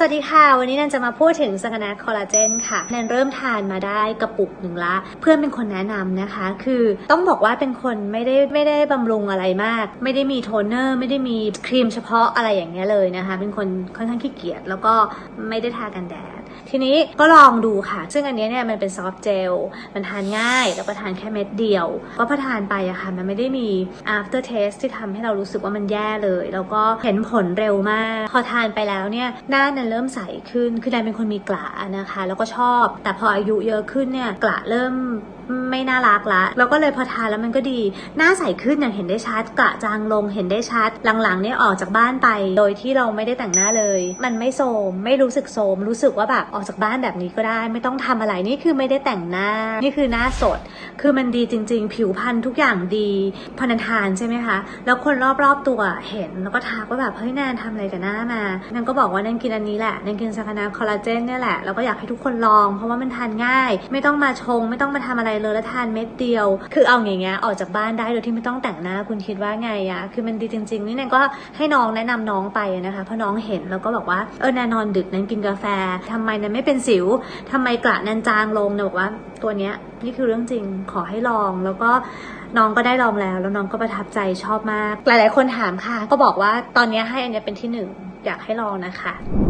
สวัสดีค่ะ วันนี้แนันจะมาพูดถึงสกนาคอลลาเจนค่ะแนันเริ่มทานมาได้กระปุกหนึ่งละ เพื่อนเป็นคนแนะนำนะคะ คือต้องบอกว่าเป็นคนไม่ได้ไม่ได้บำรุงอะไรมาก ไม่ได้มีโทนเนอร์ ไม่ได้มีครีมเฉพาะอะไรอย่างเงี้ยเลยนะคะ เป็นคนค่อนข้างขี้เกียจแล้วก็ไม่ได้ทากันแดด ทีนี้ก็ลองดูค่ะ ซึ่งอันนี้เนี่ยมันเป็นซอฟต์เจลมันทานง่าย แล้วก็ทานแค่เม็ดเดียว ก็พอทานไปอะค่ะมันไม่ได้มี after taste ที่ทำให้เรารู้สึกว่ามันแย่เลย แล้วก็เห็นผลเร็วมาก พอทานไปแล้วเนี่ยหน้านั้นเริ่มใสขึ้น คือแดนเป็นคนมีกระนะคะ แล้วก็ชอบ แต่พออายุเยอะขึ้นเนี่ยกระเริ่ม ไม่น่ารักละแล้วก็เลยพอทานแล้วมันก็ดี หน้าใสขึ้นอย่างเห็นได้ชัดกระจางลงเห็นได้ชัด หลังๆเนี่ยออกจากบ้านไป โดยที่เราไม่ได้แต่งหน้าเลย มันไม่โทรมไม่รู้สึกโทรมรู้สึกว่าแบบออกจากบ้านแบบนี้ก็ได้ ไม่ต้องทำอะไรนี่คือไม่ได้แต่งหน้า นี่คือหน้าสด คือมันดีจริง ๆ ผิวพรรณทุกอย่างดีพอนันทานใช่ไหมคะ แล้วคนรอบๆตัวเห็นแล้วก็ทักว่าแบบเฮ้ยแนนทำอะไรกับหน้ามาแนนก็บอกว่าแนนกินอันนี้แหละแนนกินสารนาคอลลาเจนเนี่ยแหละแล้วก็อยากให้ทุกคนลอง เพราะว่ามันทานง่าย ไม่ต้องมาชง ไม่ต้องมาทำอะไรเลยแล้วทานเม็ดเดียว คือเอาอย่างเงี้ยออกจากบ้านได้โดยที่ไม่ต้องแต่งหน้าคุณคิดว่าไงอะคือมันดีจริง ๆ นี่แนนก็ให้น้องแนะนำน้องไปนะคะเพราะน้องเห็นแล้วก็บอกว่าเออแนนนอนดึกแนนกินกาแฟทำไมแนนไม่เป็นสิวทำไมกระแนนจางลงเนี่ยบอกว่าตัวเนี้ยนี่คือเรื่องจริงขอให้ลองแล้วก็น้องก็ได้ลองแล้ว แล้วน้องก็ประทับใจชอบมาก หลาย ๆ คนถามค่ะ ก็บอกว่าตอนนี้ให้อันนี้เป็นที่หนึ่งอยากให้ลองนะคะ